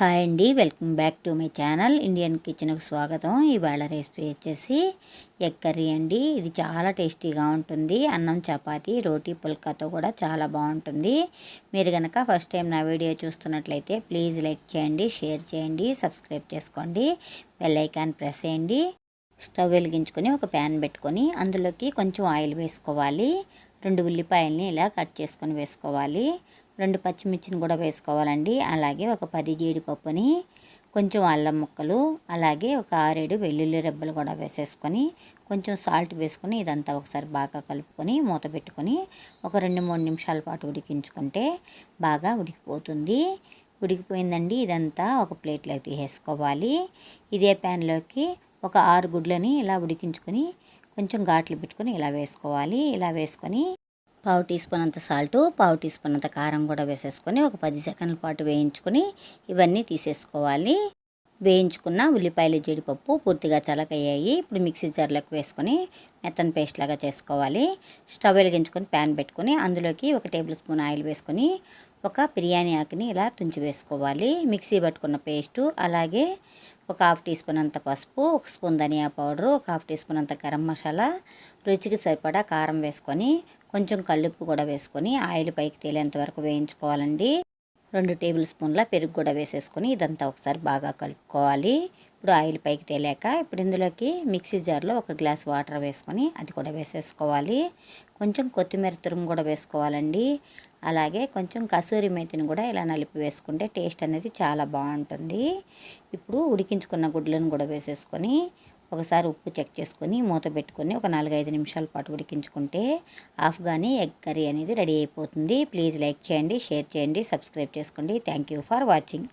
Hi అండి welcome back to my channel. Indian కిచెన్కి స్వాగతం. ఇవాళ రెసిపీ వచ్చేసి ఎగ్ కర్రీ అండి. ఇది చాలా టేస్టీగా ఉంటుంది. అన్నం చపాతీ రోటీ పుల్కాతో కూడా చాలా బాగుంటుంది. మీరు కనుక ఫస్ట్ టైం నా వీడియో చూస్తున్నట్లయితే ప్లీజ్ లైక్ చేయండి షేర్ చేయండి సబ్స్క్రైబ్ చేసుకోండి బెల్ ఐకాన్ ప్రెస్ చేయండి. స్టవ్ వెలిగించుకొని ఒక ప్యాన్ పెట్టుకొని అందులోకి కొంచెం ఆయిల్ వేసుకోవాలి. రెండు ఉల్లిపాయల్ని ఇలా కట్ చేసుకొని వేసుకోవాలి. రెండు పచ్చిమిర్చిని కూడా వేసుకోవాలండి. అలాగే ఒక పది జీడిపప్పుని కొంచెం అల్లం ముక్కలు అలాగే ఒక ఆరేడు వెల్లుల్లి రెబ్బలు కూడా వేసేసుకొని కొంచెం సాల్ట్ వేసుకొని ఇదంతా ఒకసారి బాగా కలుపుకొని మూత పెట్టుకొని ఒక రెండు మూడు నిమిషాల పాటు ఉడికించుకుంటే బాగా ఉడికిపోతుంది. ఉడికిపోయిందండి. ఇదంతా ఒక ప్లేట్లోకి తీసేసుకోవాలి. ఇదే ప్యాన్లోకి ఒక ఆరు గుడ్లని ఇలా ఉడికించుకొని కొంచెం ఘాట్లు పెట్టుకొని ఇలా వేసుకోవాలి. ఇలా వేసుకొని పావు టీ స్పూన్ అంత సాల్ట్ పావు టీ స్పూన్ అంత కారం కూడా వేసేసుకొని ఒక పది సెకండ్ల పాటు వేయించుకొని ఇవన్నీ తీసేసుకోవాలి. వేయించుకున్న ఉల్లిపాయలు జీడిపప్పు పూర్తిగా చలకయ్యాయి. ఇప్పుడు మిక్సీ జార్లోకి వేసుకొని మెత్తన్ పేస్ట్ లాగా చేసుకోవాలి. స్టవ్ వెలిగించుకొని ప్యాన్ పెట్టుకొని అందులోకి ఒక టేబుల్ స్పూన్ ఆయిల్ వేసుకొని ఒక బిర్యానీ ఆకుని ఇలా తుంచి వేసుకోవాలి. మిక్సీ పట్టుకున్న పేస్టు అలాగే ఒక హాఫ్ టీ స్పూన్ అంత పసుపు ఒక స్పూన్ ధనియా పౌడరు ఒక హాఫ్ టీ స్పూన్ అంత గరం మసాలా రుచికి సరిపడా కారం వేసుకొని కొంచెం కల్లుప్పు కూడా వేసుకొని ఆయిల్ పైకి తేలేంత వరకు వేయించుకోవాలండి. రెండు టేబుల్ స్పూన్ల పెరుగు కూడా వేసేసుకొని ఇదంతా ఒకసారి బాగా కలుపుకోవాలి. ఇప్పుడు ఆయిల్ పైకి తేలేక ఇప్పుడు ఇందులోకి మిక్సీ జార్లో ఒక గ్లాస్ వాటర్ వేసుకొని అది కూడా వేసేసుకోవాలి. కొంచెం కొత్తిమీర తురుము కూడా వేసుకోవాలండి. అలాగే కొంచెం కసూరి మేతిని కూడా ఇలా నలిపి వేసుకుంటే టేస్ట్ అనేది చాలా బాగుంటుంది. ఇప్పుడు ఉడికించుకున్న గుడ్లను కూడా వేసేసుకొని ఒకసారి ఉప్పు చెక్ చేసుకొని మూత పెట్టుకొని ఒక నాలుగైదు నిమిషాల పాటు ఉడికించుకుంటే ఆఫ్ఘానీ ఎగ్ కర్రీ అనేది రెడీ అయిపోతుంది. ప్లీజ్ లైక్ చేయండి షేర్ చేయండి సబ్స్క్రైబ్ చేసుకోండి. Thank you for watching.